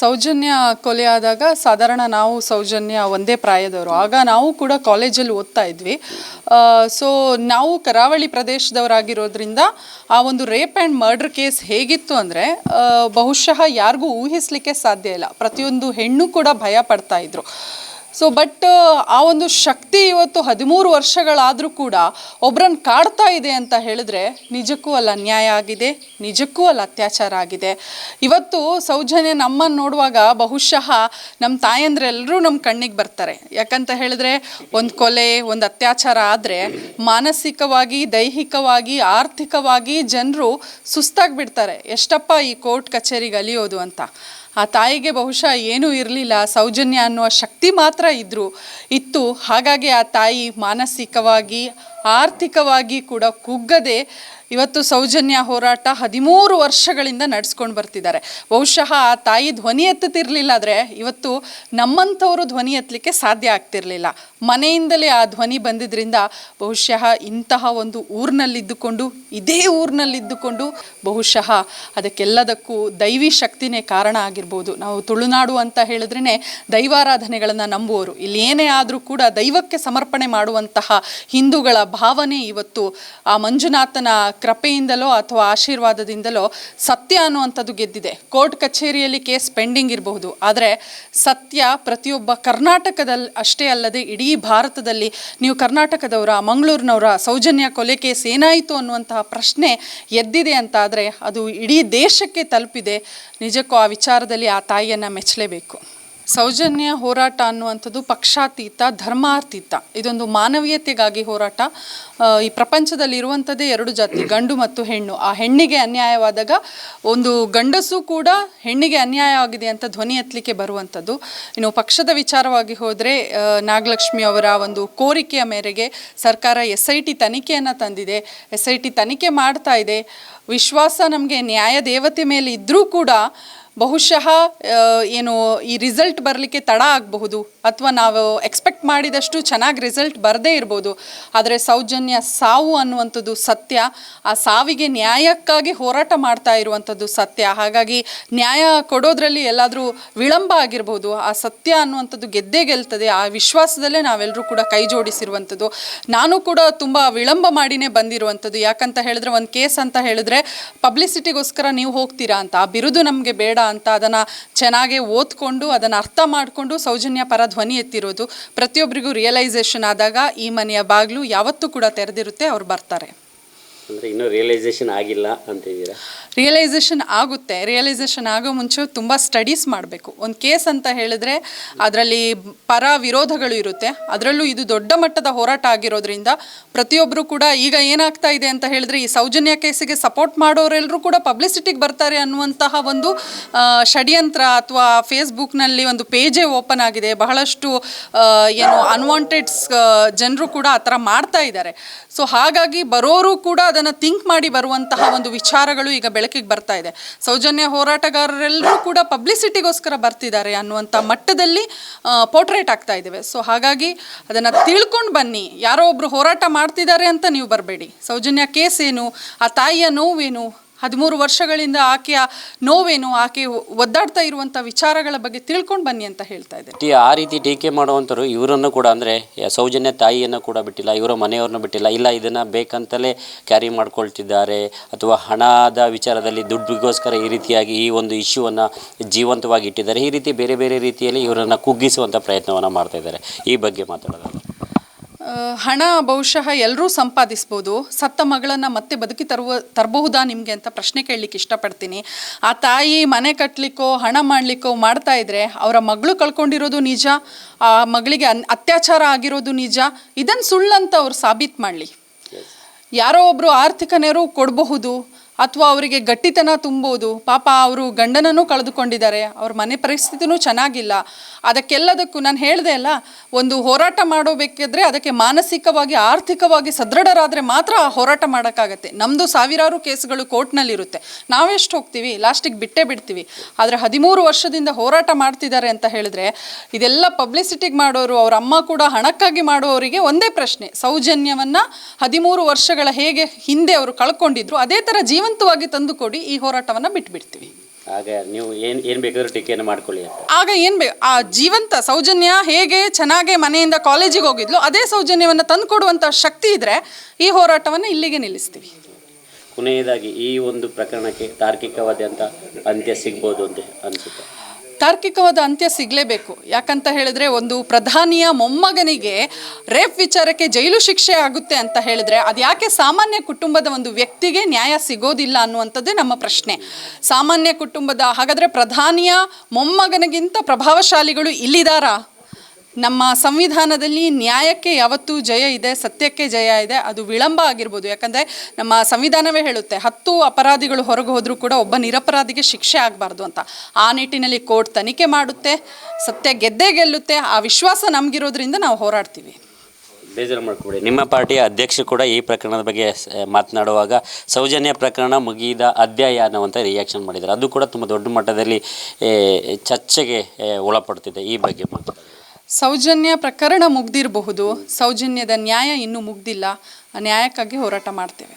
ಸೌಜನ್ಯ ಕೊಲೆ ಆದಾಗ ಸಾಧಾರಣ ನಾವು ಸೌಜನ್ಯ ಒಂದೇ ಪ್ರಾಯದವರು. ಆಗ ನಾವು ಕೂಡ ಕಾಲೇಜಲ್ಲಿ ಓದ್ತಾ ಇದ್ವಿ. ಸೊ ನಾವು ಕರಾವಳಿ ಪ್ರದೇಶದವರಾಗಿರೋದ್ರಿಂದ ಆ ಒಂದು ರೇಪ್ ಆ್ಯಂಡ್ ಮರ್ಡರ್ ಕೇಸ್ ಹೇಗಿತ್ತು ಅಂದರೆ ಬಹುಶಃ ಯಾರಿಗೂ ಊಹಿಸಲಿಕ್ಕೆ ಸಾಧ್ಯ ಇಲ್ಲ. ಪ್ರತಿಯೊಂದು ಹೆಣ್ಣು ಕೂಡ ಭಯ ಪಡ್ತಾ ಇದ್ರು. ಸೊ ಬಟ್ ಆ ಒಂದು ಶಕ್ತಿ ಇವತ್ತು ಹದಿಮೂರು ವರ್ಷಗಳಾದರೂ ಕೂಡ ಒಬ್ಬರನ್ನ ಕಾಡ್ತಾ ಇದೆ ಅಂತ ಹೇಳಿದ್ರೆ ನಿಜಕ್ಕೂ ಅಲ್ಲ ಅನ್ಯಾಯ ಆಗಿದೆ, ನಿಜಕ್ಕೂ ಅಲ್ಲ ಅತ್ಯಾಚಾರ ಆಗಿದೆ. ಇವತ್ತು ಸೌಜನ್ಯ ನಮ್ಮನ್ನು ನೋಡುವಾಗ ಬಹುಶಃ ನಮ್ಮ ತಾಯಂದ್ರೆಲ್ಲರೂ ನಮ್ಮ ಕಣ್ಣಿಗೆ ಬರ್ತಾರೆ. ಯಾಕಂತ ಹೇಳಿದ್ರೆ ಒಂದು ಕೊಲೆ, ಒಂದು ಅತ್ಯಾಚಾರ ಆದರೆ ಮಾನಸಿಕವಾಗಿ, ದೈಹಿಕವಾಗಿ, ಆರ್ಥಿಕವಾಗಿ ಜನರು ಸುಸ್ತಾಗಿಬಿಡ್ತಾರೆ. ಎಷ್ಟಪ್ಪ ಈ ಕೋರ್ಟ್ ಕಚೇರಿಗೆ ಅಲಿಯೋದು ಅಂತ. ಆ ತಾಯಿಗೆ ಬಹುಶಃ ಏನೂ ಇರಲಿಲ್ಲ, ಸೌಜನ್ಯ ಅನ್ನುವ ಶಕ್ತಿ ಮಾತ್ರ ಇದ್ದರು ಇತ್ತು. ಹಾಗಾಗಿ ಆ ತಾಯಿ ಮಾನಸಿಕವಾಗಿ ಆರ್ಥಿಕವಾಗಿ ಕೂಡ ಕುಗ್ಗದೆ ಇವತ್ತು ಸೌಜನ್ಯ ಹೋರಾಟ ಹದಿಮೂರು ವರ್ಷಗಳಿಂದ ನಡೆಸ್ಕೊಂಡು ಬರ್ತಿದ್ದಾರೆ. ಬಹುಶಃ ಆ ತಾಯಿ ಧ್ವನಿ ಎತ್ತುತ್ತಿರಲಿಲ್ಲ ಆದರೆ ಇವತ್ತು ನಮ್ಮಂಥವರು ಧ್ವನಿ ಎತ್ತಲಿಕ್ಕೆ ಸಾಧ್ಯ ಆಗ್ತಿರಲಿಲ್ಲ. ಮನೆಯಿಂದಲೇ ಆ ಧ್ವನಿ ಬಂದಿದ್ದರಿಂದ ಬಹುಶಃ ಇಂತಹ ಒಂದು ಊರಿನಲ್ಲಿದ್ದುಕೊಂಡು, ಇದೇ ಊರಿನಲ್ಲಿದ್ದುಕೊಂಡು ಬಹುಶಃ ಅದಕ್ಕೆಲ್ಲದಕ್ಕೂ ದೈವಿ ಶಕ್ತಿನೇ ಕಾರಣ ಆಗಿರ್ಬೋದು. ನಾವು ತುಳುನಾಡು ಅಂತ ಹೇಳಿದ್ರೇ ದೈವಾರಾಧನೆಗಳನ್ನು ನಂಬುವವರು. ಇಲ್ಲಿ ಏನೇ ಆದರೂ ಕೂಡ ದೈವಕ್ಕೆ ಸಮರ್ಪಣೆ ಮಾಡುವಂತಹ ಹಿಂದೂಗಳ ಭಾವನೆ ಇವತ್ತು ಆ ಮಂಜುನಾಥನ ಕೃಪೆಯಿಂದಲೋ ಅಥವಾ ಆಶೀರ್ವಾದದಿಂದಲೋ ಸತ್ಯ ಅನ್ನುವಂಥದ್ದು ಗೆದ್ದಿದೆ. ಕೋರ್ಟ್ ಕಚೇರಿಯಲ್ಲಿ ಕೇಸ್ ಪೆಂಡಿಂಗ್ ಇರಬಹುದು. ಆದರೆ ಸತ್ಯ ಪ್ರತಿಯೊಬ್ಬ ಕರ್ನಾಟಕದಲ್ಲಿ ಅಷ್ಟೇ ಅಲ್ಲದೆ ಇಡೀ ಭಾರತದಲ್ಲಿ ನೀವು ಕರ್ನಾಟಕದವರ, ಮಂಗಳೂರಿನವರ ಸೌಜನ್ಯ ಕೊಲೆ ಕೇಸ್ ಏನಾಯಿತು ಅನ್ನುವಂತಹ ಪ್ರಶ್ನೆ ಎದ್ದಿದೆ ಅಂತ ಆದರೆ ಅದು ಇಡೀ ದೇಶಕ್ಕೆ ತಲುಪಿದೆ. ನಿಜಕ್ಕೂ ಆ ವಿಚಾರದಲ್ಲಿ ಆ ತಾಯಿಯನ್ನು ಮೆಚ್ಚಲೇಬೇಕು. ಸೌಜನ್ಯ ಹೋರಾಟ ಅನ್ನುವಂಥದ್ದು ಪಕ್ಷಾತೀತ ಧರ್ಮಾರ್ಥೀತ ಇದೊಂದು ಮಾನವೀಯತೆಗಾಗಿ ಹೋರಾಟ. ಈ ಪ್ರಪಂಚದಲ್ಲಿ ಇರುವಂಥದ್ದೇ ಎರಡು ಜಾತಿ, ಗಂಡು ಮತ್ತು ಹೆಣ್ಣು. ಆ ಹೆಣ್ಣಿಗೆ ಅನ್ಯಾಯವಾದಾಗ ಒಂದು ಗಂಡಸು ಕೂಡ ಹೆಣ್ಣಿಗೆ ಅನ್ಯಾಯ ಆಗಿದೆ ಅಂತ ಧ್ವನಿ ಎತ್ತಲಿಕ್ಕೆ ಬರುವಂಥದ್ದು. ಇನ್ನು ಪಕ್ಷದ ವಿಚಾರವಾಗಿ ಹೋದರೆ ನಾಗಲಕ್ಷ್ಮಿ ಅವರ ಒಂದು ಕೋರಿಕೆಯ ಮೇರೆಗೆ ಸರ್ಕಾರ ಎಸ್ ಐ ಟಿ ತನಿಖೆಯನ್ನು ತಂದಿದೆ. ಎಸ್ ಐ ಟಿ ತನಿಖೆ ಮಾಡ್ತಾ ಇದೆ. ವಿಶ್ವಾಸ ನಮಗೆ ನ್ಯಾಯ ದೇವತೆ ಮೇಲೆ ಇದ್ದರೂ ಕೂಡ ಬಹುಶಃ ಏನು ಈ ರಿಸಲ್ಟ್ ಬರಲಿಕ್ಕೆ ತಡ ಆಗಬಹುದು. ಅಥವಾ ನಾವು ಎಕ್ಸ್ಪೆಕ್ಟ್ ಮಾಡಿದಷ್ಟು ಚೆನ್ನಾಗಿ ರಿಸಲ್ಟ್ ಬರದೇ ಇರ್ಬೋದು. ಆದರೆ ಸೌಜನ್ಯ ಸಾವು ಅನ್ನುವಂಥದ್ದು ಸತ್ಯ, ಆ ಸಾವಿಗೆ ನ್ಯಾಯಕ್ಕಾಗಿ ಹೋರಾಟ ಮಾಡ್ತಾ ಇರುವಂಥದ್ದು ಸತ್ಯ. ಹಾಗಾಗಿ ನ್ಯಾಯ ಕೊಡೋದ್ರಲ್ಲಿ ಎಲ್ಲಾದರೂ ವಿಳಂಬ ಆಗಿರ್ಬೋದು, ಆ ಸತ್ಯ ಅನ್ನುವಂಥದ್ದು ಗೆದ್ದೇ ಗೆಲ್ತದೆ. ಆ ವಿಶ್ವಾಸದಲ್ಲೇ ನಾವೆಲ್ಲರೂ ಕೂಡ ಕೈ ಜೋಡಿಸಿರುವಂಥದ್ದು. ನಾನು ಕೂಡ ತುಂಬ ವಿಳಂಬ ಮಾಡಿನೇ ಬಂದಿರುವಂಥದ್ದು. ಯಾಕಂತ ಹೇಳಿದ್ರೆ ಒಂದು ಕೇಸ್ ಅಂತ ಹೇಳಿದ್ರೆ ಪಬ್ಲಿಸಿಟಿಗೋಸ್ಕರ ನೀವು ಹೋಗ್ತೀರಾ ಅಂತ. ಆ ಬಿರುದು ನಮಗೆ ಬೇಡ ಅಂತ. ಅದನ್ನು ಚೆನ್ನಾಗೇ ಓದ್ಕೊಂಡು, ಅದನ್ನು ಅರ್ಥ ಮಾಡಿಕೊಂಡು ಸೌಜನ್ಯ ಪರ ಧ್ವನಿ ಎತ್ತಿರೋದು. ಪ್ರತಿಯೊಬ್ಬರಿಗೂ ರಿಯಲೈಸೇಷನ್ ಆದಾಗ ಈ ಮನೆಯ ಬಾಗಿಲು ಯಾವತ್ತೂ ಕೂಡ ತೆರೆದಿರುತ್ತೆ ಅವ್ರು ಬರ್ತಾರೆ. ಅಂದರೆ ಇನ್ನೂ ರಿಯಲೈಸೇಷನ್ ಆಗಿಲ್ಲ ಅಂತಿದ್ದೀರಾ ರಿಯಲೈಸೇಷನ್ ಆಗುತ್ತೆ. ರಿಯಲೈಸೇಷನ್ ಆಗೋ ಮುಂಚೆ ತುಂಬ ಸ್ಟಡೀಸ್ ಮಾಡಬೇಕು. ಒಂದು ಕೇಸ್ ಅಂತ ಹೇಳಿದ್ರೆ ಅದರಲ್ಲಿ ಪರ ವಿರೋಧಗಳು ಇರುತ್ತೆ. ಅದರಲ್ಲೂ ಇದು ದೊಡ್ಡ ಮಟ್ಟದ ಹೋರಾಟ ಆಗಿರೋದ್ರಿಂದ ಪ್ರತಿಯೊಬ್ಬರು ಕೂಡ ಈಗ ಏನಾಗ್ತಾ ಇದೆ ಅಂತ ಹೇಳಿದ್ರೆ ಈ ಸೌಜನ್ಯ ಕೇಸಿಗೆ ಸಪೋರ್ಟ್ ಮಾಡೋರೆಲ್ಲರೂ ಕೂಡ ಪಬ್ಲಿಸಿಟಿಗೆ ಬರ್ತಾರೆ ಅನ್ನುವಂತಹ ಒಂದು ಷಡ್ಯಂತ್ರ ಅಥವಾ ಫೇಸ್ಬುಕ್ನಲ್ಲಿ ಒಂದು ಪೇಜೇ ಓಪನ್ ಆಗಿದೆ. ಬಹಳಷ್ಟು ಏನು ಅನ್ವಾಂಟೆಡ್ಸ್ ಜನರು ಕೂಡ ಆ ಥರ ಮಾಡ್ತಾ ಇದ್ದಾರೆ. ಸೊ ಹಾಗಾಗಿ ಬರೋರು ಕೂಡ ಅದನ್ನು ಥಿಂಕ್ ಮಾಡಿ ಬರುವಂತಹ ಒಂದು ವಿಚಾರಗಳು ಈಗ ಬೆಳಕಿಗೆ ಬರ್ತಾ ಇದೆ. ಸೌಜನ್ಯ ಹೋರಾಟಗಾರರೆಲ್ಲರೂ ಕೂಡ ಪಬ್ಲಿಸಿಟಿಗೋಸ್ಕರ ಬರ್ತಿದ್ದಾರೆ ಅನ್ನುವಂಥ ಮಟ್ಟದಲ್ಲಿ ಪೋರ್ಟ್ರೇಟ್ ಆಗ್ತಾ ಇದ್ದೇವೆ ಸೊ ಹಾಗಾಗಿ ಅದನ್ನು ತಿಳ್ಕೊಂಡು ಬನ್ನಿ. ಯಾರೋ ಒಬ್ಬರು ಹೋರಾಟ ಮಾಡ್ತಿದ್ದಾರೆ ಅಂತ ನೀವು ಬರಬೇಡಿ. ಸೌಜನ್ಯ ಕೇಸ್ ಏನು? ಆ ತಾಯಿಯ ನೋವೇನು? ಹದಿಮೂರು ವರ್ಷಗಳಿಂದ ಆಕೆಯ ನೋವೇನು, ಆಕೆ ಒದ್ದಾಡ್ತಾ ಇರುವಂಥ ವಿಚಾರಗಳ ಬಗ್ಗೆ ತಿಳ್ಕೊಂಡು ಬನ್ನಿ ಅಂತ ಹೇಳ್ತಾ ಇದ್ದೆ ಟಿ- ಆ ರೀತಿ ಟೀಕೆ ಮಾಡುವಂಥವ್ರು ಇವರನ್ನು ಕೂಡ ಅಂದರೆ ಸೌಜನ್ಯ ತಾಯಿಯನ್ನು ಕೂಡ ಬಿಟ್ಟಿಲ್ಲ, ಇವರ ಮನೆಯವ್ರನ್ನ ಬಿಟ್ಟಿಲ್ಲ. ಇಲ್ಲ, ಇದನ್ನು ಬೇಕಂತಲೇ ಕ್ಯಾರಿ ಮಾಡ್ಕೊಳ್ತಿದ್ದಾರೆ. ಅಥವಾ ಹಣದ ವಿಚಾರದಲ್ಲಿ ದುಡ್ಡಿಗೋಸ್ಕರ ಈ ರೀತಿಯಾಗಿ ಈ ಒಂದು ಇಶ್ಯೂವನ್ನು ಜೀವಂತವಾಗಿ ಇಟ್ಟಿದ್ದಾರೆ. ಈ ರೀತಿ ಬೇರೆ ಬೇರೆ ರೀತಿಯಲ್ಲಿ ಇವರನ್ನು ಕುಗ್ಗಿಸುವಂಥ ಪ್ರಯತ್ನವನ್ನು ಮಾಡ್ತಾ ಇದ್ದಾರೆ. ಈ ಬಗ್ಗೆ ಮಾತಾಡೋದು ಹಣ ಬಹುಶಃ ಎಲ್ಲರೂ ಸಂಪಾದಿಸ್ಬೋದು. ಸತ್ತ ಮಗಳನ್ನು ಮತ್ತೆ ಬದುಕಿ ತರುವ ತರಬಹುದಾ ನಿಮಗೆ ಅಂತ ಪ್ರಶ್ನೆ ಕೇಳಲಿಕ್ಕೆ ಇಷ್ಟಪಡ್ತೀನಿ. ಆ ತಾಯಿ ಮನೆ ಕಟ್ಟಲಿಕ್ಕೋ ಹಣ ಮಾಡಲಿಕ್ಕೋ ಮಾಡ್ತಾ ಇದ್ರೆ ಅವರ ಮಗಳು ಕಳ್ಕೊಂಡಿರೋದು ನಿಜ ಆ ಮಗಳಿಗೆ ಅನ್ ಅತ್ಯಾಚಾರ ಆಗಿರೋದು ನಿಜ ಇದನ್ನು ಸುಳ್ಳಂತ ಅವ್ರು ಸಾಬೀತು ಮಾಡಲಿ. ಯಾರೋ ಒಬ್ಬರು ಆರ್ಥಿಕ ನೆರವು ಕೊಡಬಹುದು ಅಥವಾ ಅವರಿಗೆ ಗಟ್ಟಿತನ ತುಂಬೋದು ಪಾಪ ಅವರು ಗಂಡನನ್ನು ಕಳೆದುಕೊಂಡಿದ್ದಾರೆ. ಅವ್ರ ಮನೆ ಪರಿಸ್ಥಿತಿನೂ ಚೆನ್ನಾಗಿಲ್ಲ. ಅದಕ್ಕೆಲ್ಲದಕ್ಕೂ ನಾನು ಹೇಳಿದೆ ಅಲ್ಲ, ಒಂದು ಹೋರಾಟ ಮಾಡಬೇಕಿದ್ರೆ ಅದಕ್ಕೆ ಮಾನಸಿಕವಾಗಿ, ಆರ್ಥಿಕವಾಗಿ ಸದೃಢರಾದರೆ ಮಾತ್ರ ಆ ಹೋರಾಟ ಮಾಡೋಕ್ಕಾಗತ್ತೆ. ನಮ್ಮದು ಸಾವಿರಾರು ಕೇಸ್ಗಳು ಕೋರ್ಟ್ನಲ್ಲಿರುತ್ತೆ. ನಾವೆಷ್ಟು ಹೋಗ್ತೀವಿ? ಲಾಸ್ಟಿಗೆ ಬಿಟ್ಟೇ ಬಿಡ್ತೀವಿ. ಆದರೆ ಹದಿಮೂರು ವರ್ಷದಿಂದ ಹೋರಾಟ ಮಾಡ್ತಿದ್ದಾರೆ ಅಂತ ಹೇಳಿದ್ರೆ, ಇದೆಲ್ಲ ಪಬ್ಲಿಸಿಟಿಗೆ ಮಾಡೋರು, ಅವ್ರ ಅಮ್ಮ ಕೂಡ ಹಣಕ್ಕಾಗಿ ಮಾಡುವವರಿಗೆ ಒಂದೇ ಪ್ರಶ್ನೆ. ಸೌಜನ್ಯವನ್ನು ಹದಿಮೂರು ವರ್ಷಗಳ ಹೇಗೆ ಹಿಂದೆ ಅವರು ಕಳ್ಕೊಂಡಿದ್ರು, ಅದೇ ಥರ ಜೀವಂತವಾಗಿ ತಂದುಕೊಡಿ ಈ ಹೋರಾಟವನ್ನು ಬಿಟ್ಬಿಡ್ತೀವಿ. ಆಗ ನೀವು ಏನು ಏನು ಬೇಕಾದರೂ ಟೀಕೆಯನ್ನು ಮಾಡ್ಕೊಳ್ಳಿ ಅಂತ. ಆಗ ಏನು ಬೇಕು ಆ ಜೀವಂತ ಸೌಜನ್ಯ ಹೇಗೆ ಚೆನ್ನಾಗೆ ಮನೆಯಿಂದ ಕಾಲೇಜಿಗೆ ಹೋಗಿದ್ಲು ಅದೇ ಸೌಜನ್ಯವನ್ನು ತಂದುಕೊಡುವಂಥ ಶಕ್ತಿ ಇದ್ದರೆ ಈ ಹೋರಾಟವನ್ನು ಇಲ್ಲಿಗೆ ನಿಲ್ಲಿಸ್ತೀವಿ. ಕೊನೆಯದಾಗಿ ಈ ಒಂದು ಪ್ರಕರಣಕ್ಕೆ ತಾರ್ಕಿಕವಾದ ಅಂತ ಅಂತ್ಯ ಸಿಗ್ಬೋದು ಅಂತ ಅನಿಸುತ್ತೆ. ತಾರ್ಕಿಕವಾದ ಅಂತ್ಯ ಸಿಗಲೇಬೇಕು. ಯಾಕಂತ ಹೇಳಿದ್ರೆ ಒಂದು ಪ್ರಧಾನಿಯ ಮೊಮ್ಮಗನಿಗೆ ರೇಪ್ ವಿಚಾರಕ್ಕೆ ಜೈಲು ಶಿಕ್ಷೆ ಆಗುತ್ತೆ ಅಂತ ಹೇಳಿದ್ರೆ ಅದು ಯಾಕೆ ಸಾಮಾನ್ಯ ಕುಟುಂಬದ ಒಂದು ವ್ಯಕ್ತಿಗೆ ನ್ಯಾಯ ಸಿಗೋದಿಲ್ಲ ಅನ್ನುವಂಥದ್ದೇ ನಮ್ಮ ಪ್ರಶ್ನೆ. ಸಾಮಾನ್ಯ ಕುಟುಂಬದ ಹಾಗಾದರೆ ಪ್ರಧಾನಿಯ ಮೊಮ್ಮಗನಿಗಿಂತ ಪ್ರಭಾವಶಾಲಿಗಳು ಇಲ್ಲಿದ್ದಾರಾ ನಮ್ಮ ಸಂವಿಧಾನದಲ್ಲಿ ನ್ಯಾಯಕ್ಕೆ ಯಾವತ್ತೂ ಜಯ ಇದೆ, ಸತ್ಯಕ್ಕೆ ಜಯ ಇದೆ, ಅದು ವಿಳಂಬ ಆಗಿರ್ಬೋದು. ಯಾಕಂದರೆ ನಮ್ಮ ಸಂವಿಧಾನವೇ ಹೇಳುತ್ತೆ, ಹತ್ತು ಅಪರಾಧಿಗಳು ಹೊರಗೆ ಹೋದರೂ ಕೂಡ ಒಬ್ಬ ನಿರಪರಾಧಿಗೆ ಶಿಕ್ಷೆ ಆಗಬಾರ್ದು ಅಂತ. ಆ ನಿಟ್ಟಿನಲ್ಲಿ ಕೋರ್ಟ್ ತನಿಖೆ ಮಾಡುತ್ತೆ, ಸತ್ಯ ಗೆದ್ದೇ ಗೆಲ್ಲುತ್ತೆ, ಆ ವಿಶ್ವಾಸ ನಮಗಿರೋದ್ರಿಂದ ನಾವು ಹೋರಾಡ್ತೀವಿ. ಬೇಜಾರು ಮಾಡಿಕೊಡಿ ನಿಮ್ಮ ಪಾರ್ಟಿಯ ಅಧ್ಯಕ್ಷರು ಕೂಡ ಈ ಪ್ರಕರಣದ ಬಗ್ಗೆ ಮಾತನಾಡುವಾಗ ಸೌಜನ್ಯ ಪ್ರಕರಣ ಮುಗಿದ ಅಧ್ಯಾಯ ಅನ್ನುವಂಥ ರಿಯಾಕ್ಷನ್ ಮಾಡಿದ್ದಾರೆ. ಅದು ಕೂಡ ತುಂಬ ದೊಡ್ಡ ಮಟ್ಟದಲ್ಲಿ ಚರ್ಚೆಗೆ ಒಳಪಡ್ತಿದೆ ಈ ಬಗ್ಗೆ ಮಾತಾಡಿ ಸೌಜನ್ಯ ಪ್ರಕರಣ ಮುಗ್ದಿರಬಹುದು. ಸೌಜನ್ಯದ ನ್ಯಾಯ ಇನ್ನೂ ಮುಗ್ದಿಲ್ಲ. ಆ ನ್ಯಾಯಕ್ಕಾಗಿ ಹೋರಾಟ ಮಾಡ್ತೇವೆ.